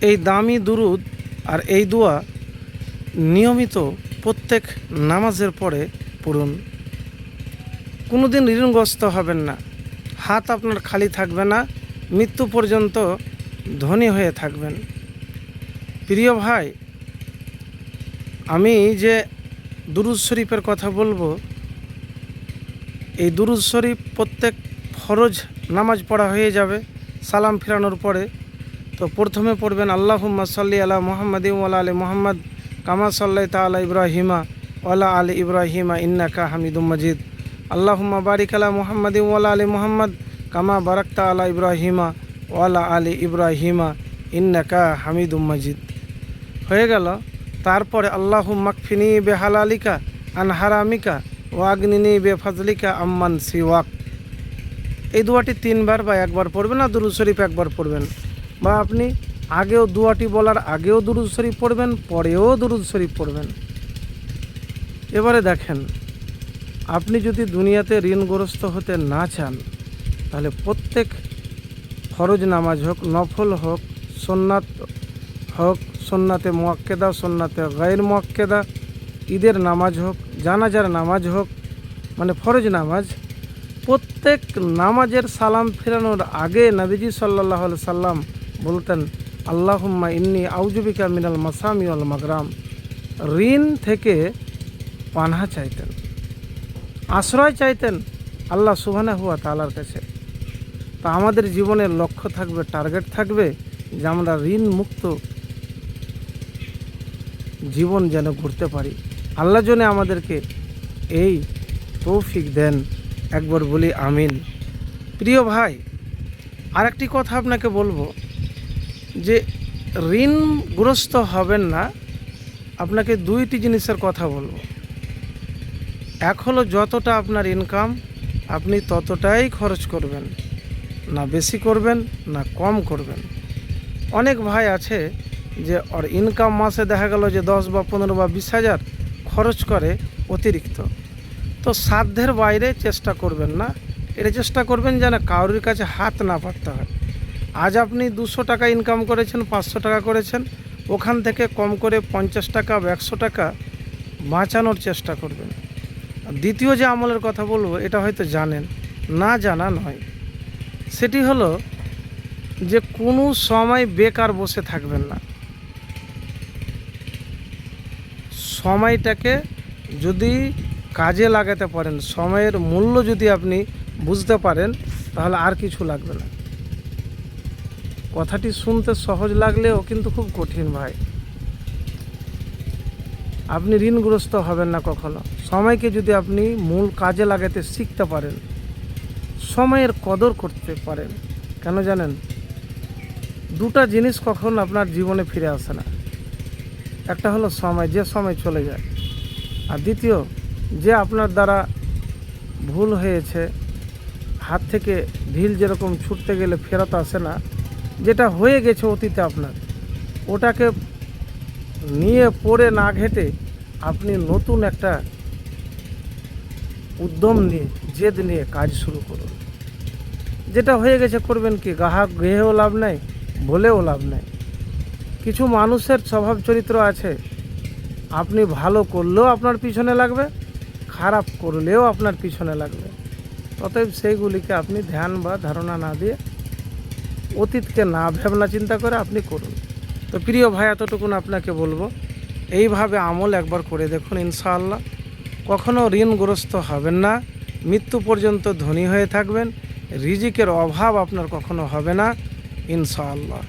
এই দামি দুরুদ আর এই দোয়া নিয়মিত প্রত্যেক নামাজের পরে পড়ুন। কোনোদিন ঋণগ্রস্ত হবেন না। হাত আপনার খালি থাকবে না। মৃত্যু পর্যন্ত ধনী হয়ে থাকবেন। প্রিয় ভাই, আমি যে দুরুজ শরীফের কথা বলব, এই দুরুদ শরীফ প্রত্যেক ফরজ নামাজ পড়া হয়ে যাবে, সালাম ফেরানোর পরে। তো প্রথমে পড়বেন, আল্লাহুম্মা সাল্লি আলা মোহাম্মদ ওয়ালা আলী মোহাম্মদ কামা সাল্লাই তালা ইব্রাহিমা ওয়ালা আলী ইব্রাহিমা ইন্নাকা হামিদুম মজিদ। আল্লাহুম্মা বারিক আলা মোহাম্মদ ওয়ালা আলী মোহাম্মদ কামা বারাকতা আলা ইব্রাহিমা ওয়ালা আলী ইব্রাহিমা ইন্নাকা হামিদুম মজিদ। হয়ে গেল। তারপরে আল্লাহ মাকফিনি বে হালালিকা আন হারামিকা ও বে ফাজলিকা আম্মান সিওয়াক। এই দুয়াটি তিনবার বা একবার পড়বেন আর দুরুদ শরীফ একবার পড়বেন। বা আপনি আগেও দুয়াটি বলার আগেও দুরুদ শরীফ পড়বেন, পরেও দুরুদ শরীফ পড়বেন। এবারে দেখেন, আপনি যদি দুনিয়াতে ঋণগ্রস্ত হতে না চান, তাহলে প্রত্যেক ফরজ নামাজ হোক, নফল হোক সোননাথ হোক সোননাথে মোয়াক্কেদা সোননাথে গায়ের মোয়াক্কেদা, ঈদের নামাজ হোক, জানাজার নামাজ হোক মানে ফরজ নামাজ, প্রত্যেক নামাজের সালাম ফেরানোর আগে নবীজি সাল্লাহ সাল্লাম বলতেন, আল্লাহুম্মা ইন্নি আউজুবিকা মিনাল মাসামি আল মাগরাম। ঋণ থেকে পানহা চাইতেন, আশ্রয় চাইতেন আল্লাহ সুবহানা হুয়া তালার কাছে। তা আমাদের জীবনের লক্ষ্য থাকবে, টার্গেট থাকবে যে আমরা ঋণ মুক্ত জীবন যেন ঘুরতে পারি। আল্লাহ জন্য আমাদেরকে এই তৌফিক দেন। একবার বলি আমিন। প্রিয় ভাই, আরেকটি কথা আপনাকে বলব। যে ঋণগ্রস্ত হবেন না, আপনাকে দুইটি জিনিসের কথা বলব। এক হলো যতটা আপনার ইনকাম আপনি ততটাই খরচ করবেন। না বেশি করবেন, না কম করবেন। অনেক ভাই আছে যে ওর ইনকাম মাসে দেখা গেল যে দশ বা পনেরো বা বিশ হাজার খরচ করে অতিরিক্ত। তো সাধ্যের বাইরে চেষ্টা করবেন না। এটা চেষ্টা করবেন যেন কারোর কাছে হাত না পাততে হয়। আজ আপনি দুশো টাকা ইনকাম করেছেন, পাঁচশো টাকা করেছেন। ওখান থেকে কম করে পঞ্চাশ টাকা বা একশো টাকা বাঁচানোর চেষ্টা করবেন। দ্বিতীয় যে আমলের কথা বলব, এটা হয়তো জানেন। না জানা নয়। সেটি হলো যে কোনো সময় বেকার বসে থাকবেন না। সময়টাকে যদি কাজে লাগাতে পারেন, সময়ের মূল্য যদি আপনি বুঝতে পারেন, তাহলে আর কিছু লাগবে না। কথাটি শুনতে সহজ লাগলেও কিন্তু খুব কঠিন ভাই। আপনি ঋণগ্রস্ত হবেন না কখনো। সময়কে যদি আপনি মূল কাজে লাগাতে শিখতে পারেন, সময়ের কদর করতে পারেন, কেন জানেন? দুটা জিনিস কখন আপনার জীবনে ফিরে আসে না। একটা হলো সময়, যে সময় চলে যায়। আর দ্বিতীয়, যে আপনার দ্বারা ভুল হয়েছে, হাত থেকে ঢিল যেরকম ছুটতে গেলে ফেরত আসে না যেটা হয়ে গেছে অতীতে আপনার, ওটাকে নিয়ে পড়ে না ঘেটে আপনি নতুন একটা উদ্যম নিয়ে, জেদ নিয়ে কাজ শুরু করুন। যেটা হয়ে গেছে করবেন কি, গ্রাহক গেহেও লাভ নাই, বলেও লাভ নাই। কিছু মানুষের স্বভাব চরিত্র আছে, আপনি ভালো করলেও আপনার পিছনে লাগবে, খারাপ করলেও আপনার পিছনে লাগবে। অতএব সেইগুলিকে আপনি ধ্যান বা ধারণা না দিয়ে অতীতকে না ভাবনা চিন্তা করে আপনি করুন। তো প্রিয় ভাই, এতটুকুন আপনাকে বলব, এইভাবে আমল একবার করে দেখুন ইনশাআল্লাহ। কখনও ঋণগ্রস্ত হবেন না, মৃত্যু পর্যন্ত ধনী হয়ে থাকবেন, রিজিকের অভাব আপনার কখনো হবে না, ইনশাআল্লাহ।